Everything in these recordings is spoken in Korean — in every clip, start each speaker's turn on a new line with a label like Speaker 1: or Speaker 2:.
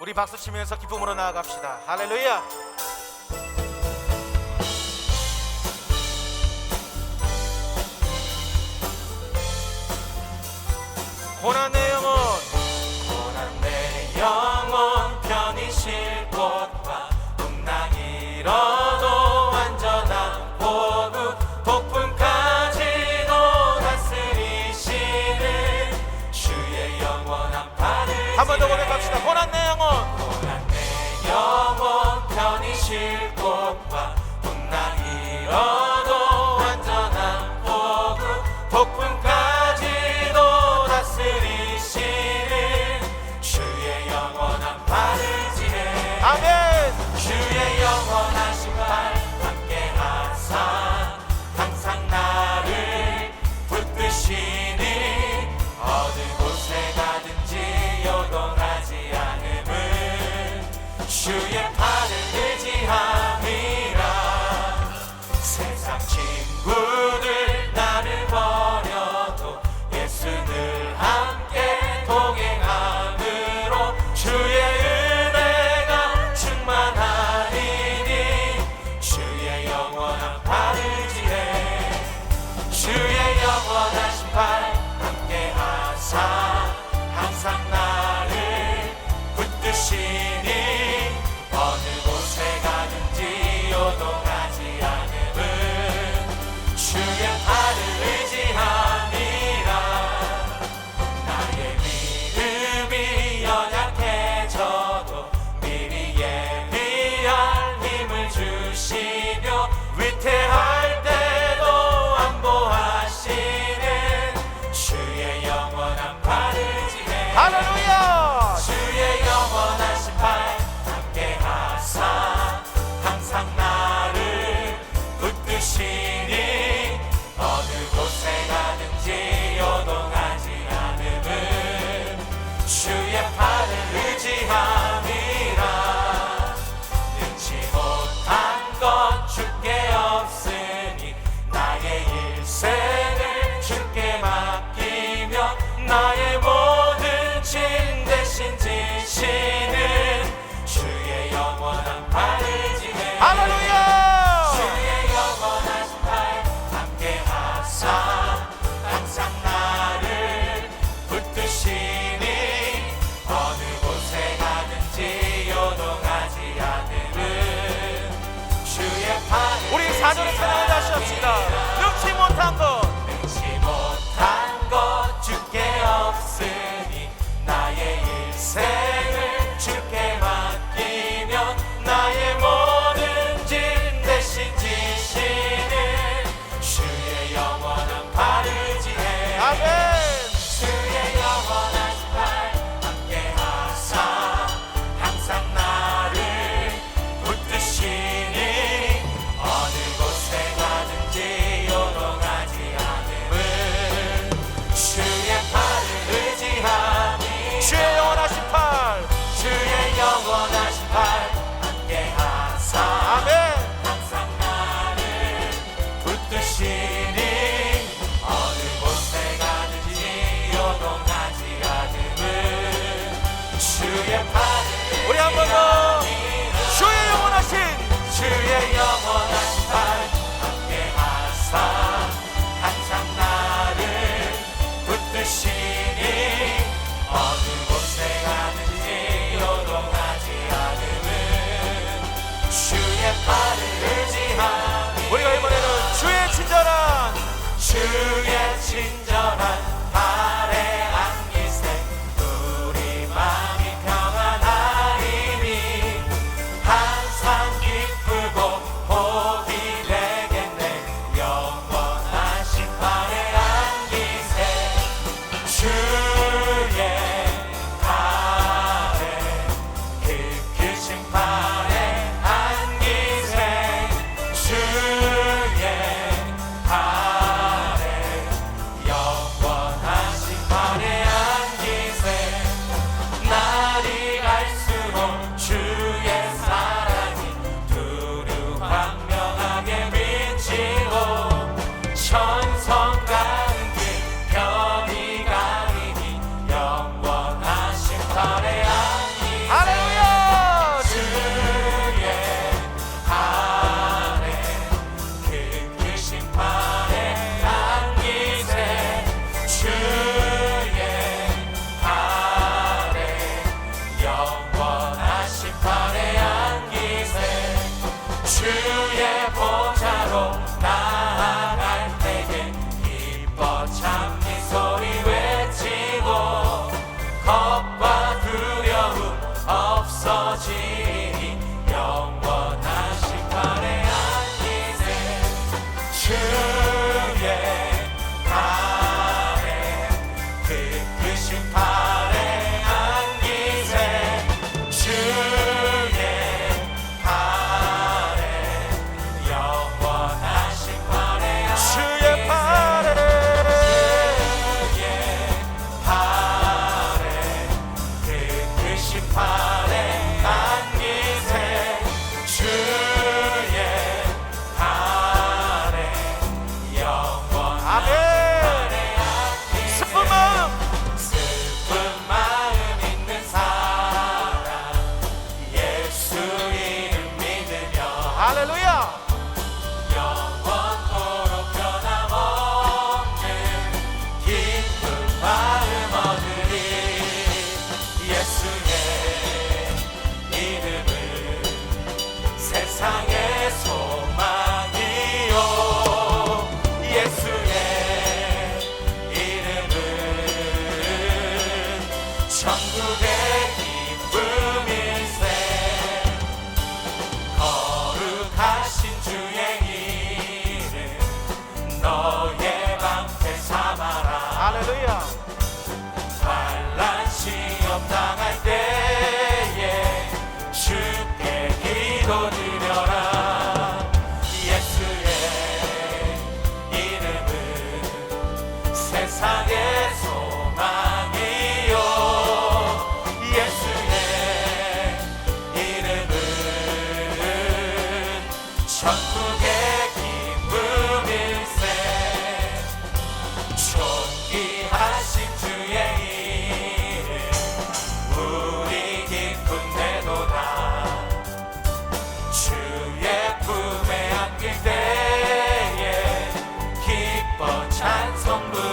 Speaker 1: 우리 박수 치면서 기쁨으로 나아갑시다. 할렐루야. 고난의 영혼 넘칠 꽃과 혼나 잃어도 완전한 폭우 폭풍까지도 다스리시는 주의 영원한 발을 지혜 아멘! 주의 영원하신 발 함께 하사 항상 나를 붙드시니 어느 곳에 가든지 요동하지 않음을 주의 Hallelujah. rei. tell somber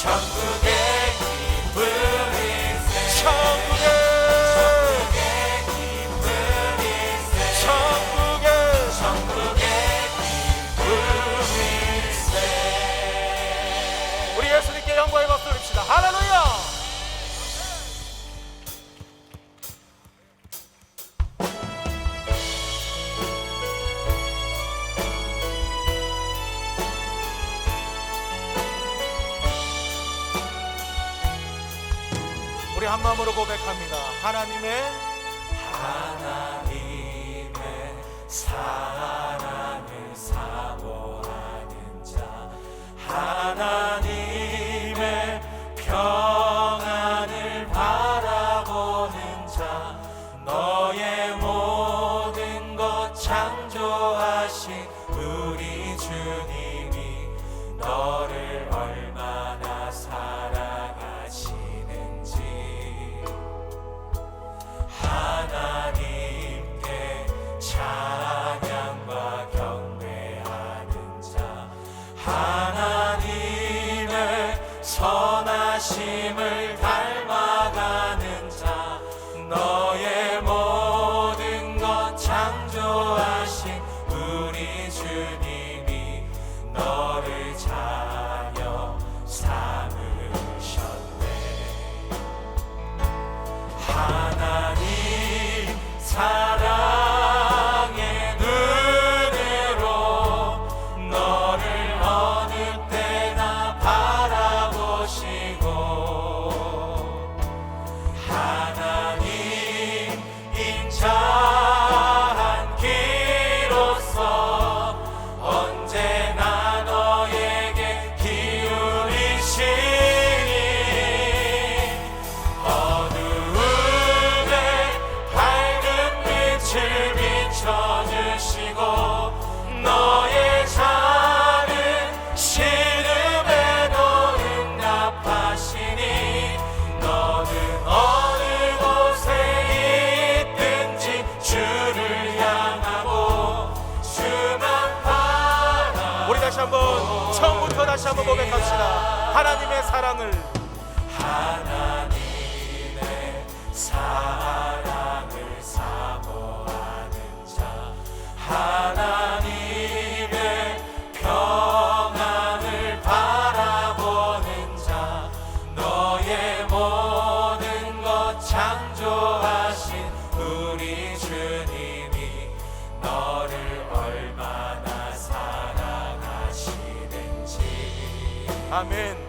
Speaker 1: 천국에 우리
Speaker 2: 한 마음으로 고백합니다. 하나님의
Speaker 1: 하나님의 사랑을 사모하는 자 하나님의 편 고백합시다. 하나님의 사랑을 아멘.